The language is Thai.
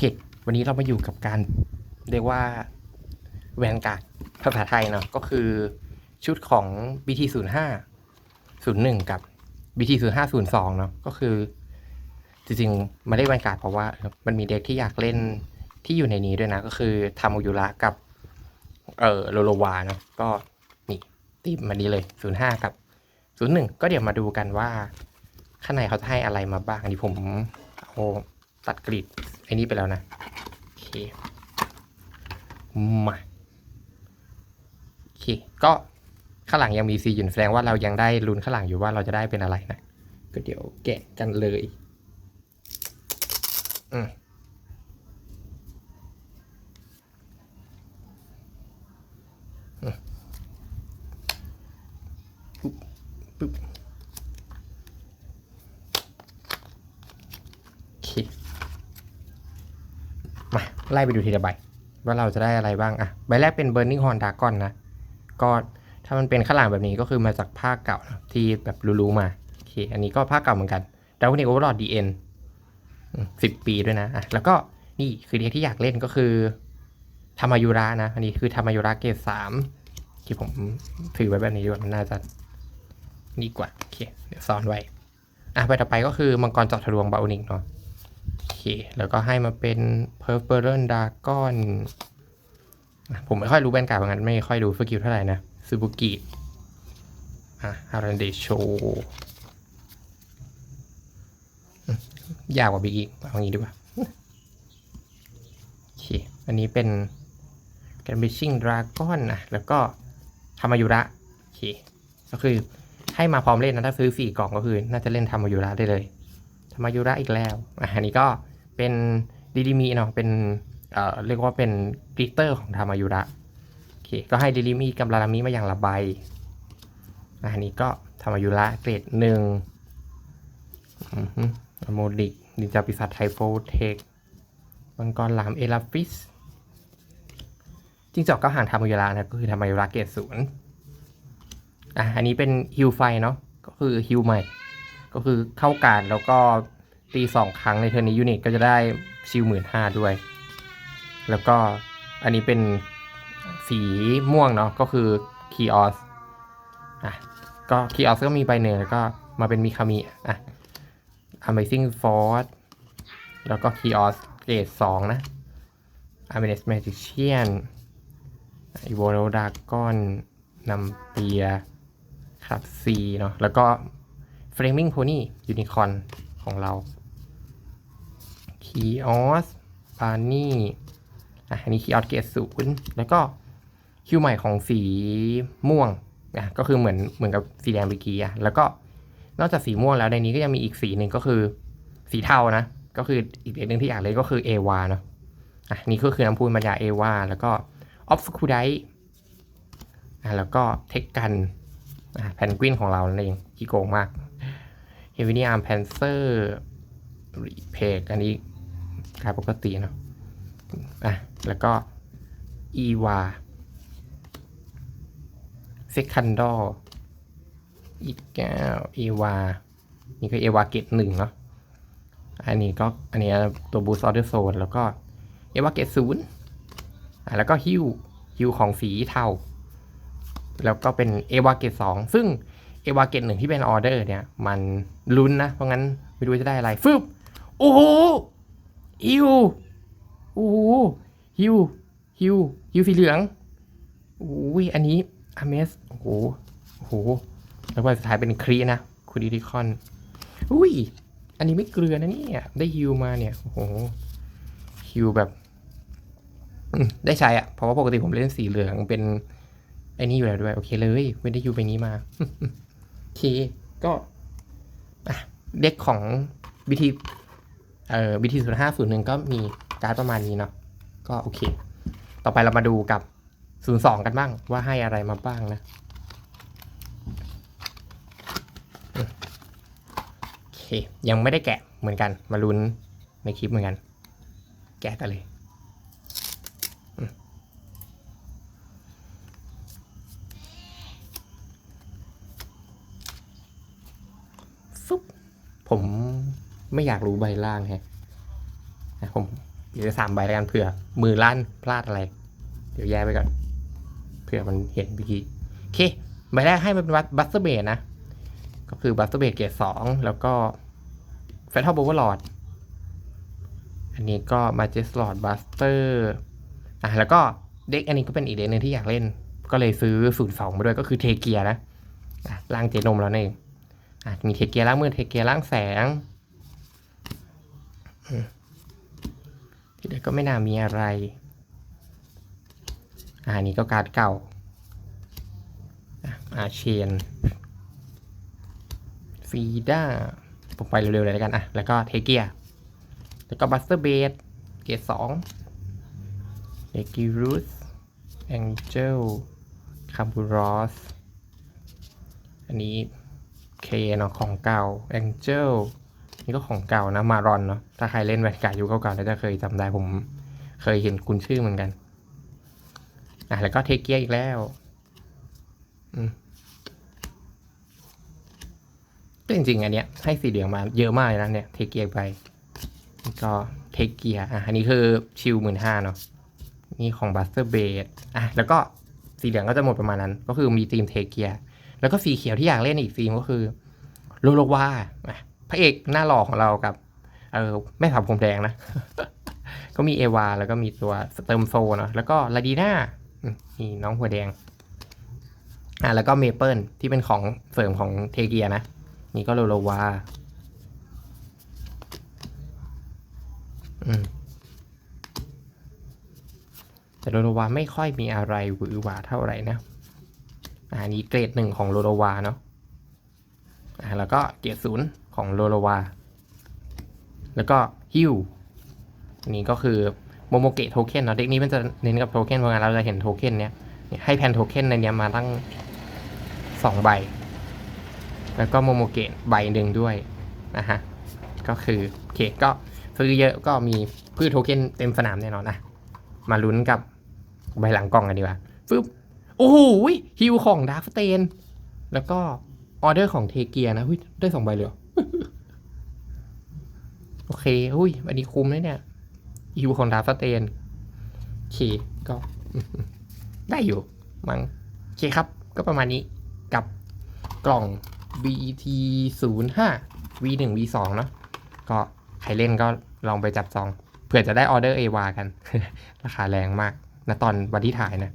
เควันนี้เรามาอยู่กับการเรียกว่าแวนการ์ดภาษาไทยเนาะก็คือชุดของ BT 0 5 0 1 กับ BT 0 5 0 2เนาะก็คือ จริงๆมาเล่นแวนการ์ดเพราะว่า มันมีเด็กที่อยากเล่นที่อยู่ในนี้ด้วยนะ ก็คือทามุยุระกับ เอ่อโลโลวาเนาะก็นี่ตีมมานี้เลย 0 5 กับ 0 1 ก็เดี๋ยวมาดูกันว่า ข้างในเขาจะให้อะไรมาบ้างอันนี้ผมเอาตัดกรีด อ้นี้ไปแล้วนะโอเคมาโอเคก็ข้างหลังยังมีซีอยู่แสดงว่าเรายังได้ลุ้นข้างหลังอยู่ว่าเราจะได้เป็นอะไรนะก็เดี๋ยวแกะกันเลยอืมอืมปุ๊บปุ๊บ โอเค มา ไล่ไปดูทีละใบ ว่าเราจะได้อะไรบ้างอะใบแรกเป็น Burning Horn Dragon นะ ก็ถ้ามันเป็นข้างหลังแบบนี้ก็คือมาจากภาคเก่าที่แบบรู้ๆมาโอเคอันนี้ก็ภาคเก่าเหมือนกันดาวนิโอเวอร์ลอดดีเอ็นสิบปีด้วยนะอะแล้วก็นี่คือเด็กที่อยากเล่นก็คือธรรมายุระนะ อันนี้คือธรรมายุระเกรดสามที่ผมถือไว้แบบนี้ด้วยมันน่าจะนี่กว่าโอเคเดี๋ยวซ่อนไว้อะใบต่อไปก็คือมังกรเจาะทะลวงบาโอนิกเนาะ เค แล้วก็ให้มาเป็น Purple Dragon ผมไม่ค่อยรู้แบนการ์ดเหมือนกันไม่ค่อยดูสกิลเท่าไหร่นะซูบุกิอะฮารันเดโชยากกว่าบิ๊กอีกเอางี้ดีกว่าโอเคอันนี้เป็น g a m b i s h i n g Dragon นะแล้วก็ธรรมายุระโอเคก็คือให้มาพร้อมเล่นนะถ้าซื้อสี่กล่องก็คือ น่าจะเล่นธรรมายุระได้เลยธรรมายุระอีกแล้วอันนี้ก็ เป็นดีดีมีเนาะเป็นเอ่อเรียกว่าเป็นกริตเตอร์ของธรรมายุระโอเคก็ให้ดีดีมีกับลารามิมาอย่างละใบอะอันนี้ก็ธรรมายุระเกรดหนึ่งอโมดิกนินจาปีศาจไทโฟเทคมังกรหลามเอลาฟิสจริงจอกก็ห่างธรรมายุระนะก็คือธรรมายุระเกรดศูนย์อะอันนี้เป็นฮิวไฟเนาะก็คือฮิวใหม่ ก็คือเข้าการแล้วก็ ตีสองครั้งในเทอร์นี้ยูนิตก็จะได้ชิลหมื่นห้าด้วย แล้วก็อันนี้เป็นสีม่วงเนาะก็คือคีออสอะก็คีออสก็มีใบหนึ่งแล้วก็มาเป็นมิคามิอะ Amazing Force แล้วก็คีออสเกรดสองนะ a m a z e Magician อีโวโรดาก้อนนัมเปียครับซีเนาะแล้วก็ Flaming Pony Unicorn ของเรา คีออสปานี่อะอันนี้คีออสเกตศูนย์แล้วก็คิวใหม่ของสีม่วงอะก็คือเหมือนเหมือนกับสีแดงเมื่อกี้อะแล้วก็นอกจากสีม่วงแล้วในนี้ก็ยังมีอีกสีหนึ่งก็คือสีเทานะ ก็คืออีกเด็กหนึ่งที่อยากเลยก็คือเอวาเนาะอะนี่ก็คือน้ำพูนมัญญาเอวาแล้วก็ออฟสคูไดอะแล้วก็เทคกันอะแพนกวินของเรานั่นเองที่โกงมากเฮวินีอาร์มแพนเซอร์รีเพกอันนี้ กายปกติเนาะอะแล้วก็อีวาเซคันดออีกแก้วเอวานี่ก็เอวาเกตหนึ่งเนาะอันนี้ก็อันนี้ตัวบูสออเดอร์โซนแล้วก็เอวาเกตศูนย์อะแล้วก็ฮิวฮิวของสีเทาแล้วก็เป็นเอวาเกตสองซึ่งเอวาเกตหนึ่งที่เป็นออเดอร์เนี่ย มันลุ้นนะ เพราะงั้น ไม่รู้จะได้อะไรฟึบโอ้โห ฮิวโอ้โหฮิวฮิวฮิวสีเหลืองโอ้ยอันนี้อเมสโอ้โหโอ้โหแล้ววันสุดท้ายเป็นครีนะคูดิริคอนอุ้ยอันนี้ไม่เกลือนะเนี่ยได้ฮิวมาเนี่ยโอ้โหฮิวแบบได้ใช้อะเพราะว่าปกติผมเล่นสีเหลืองเป็นไอ้นี่อยู่แล้วด้วย โอเคเลยไม่ได้ฮิวไปนี้มาโอเคก็อะเด็กของบีที เอ่อบีทีศูนย์ห้าศูนหนึ่งก็มีการ์ดประมาณนี้เนาะก็โอเค ต่อไปเรามาดูกับศูนย์สองกันบ้างว่าให้อะไรมาบ้างนะโอเค ยังไม่ได้แกะเหมือนกัน มาลุ้นในคลิปเหมือนกัน แกะกันเลยอืมฟึบผม ไม่อยากรู้ใบล่างฮะนะผมเหรือสามใบแล้วกันเผื่อ มือลั่นพลาดอะไร เดี๋ยวแยกไปก่อนเผื่อมันเห็นเมื่อกี้โอเคใบแรกให้มันเป็นบัสเตอร์เบดนะ ก็คือบัสเตอร์เบดเกรดสองแล้วก็แฟทเทิลโบว์ลอดอันนี้ก็มาเจสลอดบัสเตอร์อะแล้วก็เด็กอันนี้ก็เป็นอีกเด็กหนึ่งที่อยากเล่น ก็เลยซื้อสูตรสองมาด้วยก็คือเทเกียนะอะล่างเจนมแล้วนี่อะมีเทเกียร่างมือเทเกียร่างแสง ที่เด็กก็ไม่น่ามีอะไร อ่าอันนี้ก็การ์ดเก่าอ่าเชนฟีด้าผมไปเร็วๆเลยแล้วกันอะ แล้วก็เทเกีย แล้วก็บัสเตอร์เบดเกรดสองเอกิรุสแองเจลคาบูรอส อันนี้เคเนาะของเก่าแองเจล นี่ก็ของเก่านะมารอนเนาะถ้าใครเล่นแวนการ์ดยุคเก่าๆน่าจะเคยจำได้ผมเคยเห็นคุณชื่อเหมือนกันอะแล้วก็เทเกียอีกแล้วอืมก็จริงๆอันเนี้ยให้สีเหลืองมาเยอะมากเลยนะเนี่ยเทเกียไปก็เทเกียอะอันนี้คือชิลหมื่นห้าเนาะนี่ของบัสเตอร์เบดอะแล้วก็สีเหลืองก็จะหมดประมาณนั้น ก็คือมีทีมเทเกียแล้วก็สีเขียวที่อยากเล่นอีกทีมก็คือโลโลวาอะ พระเอกหน้าหล่อของเรากับเออแม่สาวผมแดงนะ ก็มีเอวาแล้วก็มีตัวสเติมโซเนาะแล้วก็ลาดีน่ามนี่น้องหัวแดงอะแล้วก็เมเปิลที่เป็นของเสริมของเทเกียนะ นี่ก็โลโลวาอืมแต่โลโลวาไม่ค่อยมีอะไรหวือหวาเท่าไหร่นะอ่าอันนี้เกรดหนึ่งของโลโลวาเนาะอ่าแล้วก็เกรดศูนย์ ของโลโลวา แล้วก็ฮิวนนี้ก็คือโมโมเกะโทเค็นเนาะเด็กนี้มันจะเน้นกับโทเค็นเพราะงั้นเราจะเห็นโทเค็นเนี้ยให้แพนโทเค็นในเนี้ยมาตั้งสองใบ แล้วก็โมโมเกะใบหนึ่งด้วยนะฮะก็คือโอเคก็ซื้อเยอะก็มีพืชโทเค็นเต็มสนามแน่นอนนะมาลุ้นกับใบหลังกล่องกันดีกว่าฟึบโอ้โหฮิวของดาร์ฟเตนแล้วก็ออเดอร์ของเทเกียนะหุ้ยได้สองใบเลยเหรอ โอเคหุ้ย อันนี้คุ้มเลยเนี่ยฮิวของดาฟเตนโอเค ก็ ได้อยู่มั้งโอเคครับ ก็ประมาณนี้กับกล่อง BT 0 5 V 1 V 2เนาะ ก็ใครเล่นก็ลองไปจับจอง เผื่อจะได้ออเดอร์เอวากัน ราคาแรงมากนะตอนวันที่ถ่ายนะ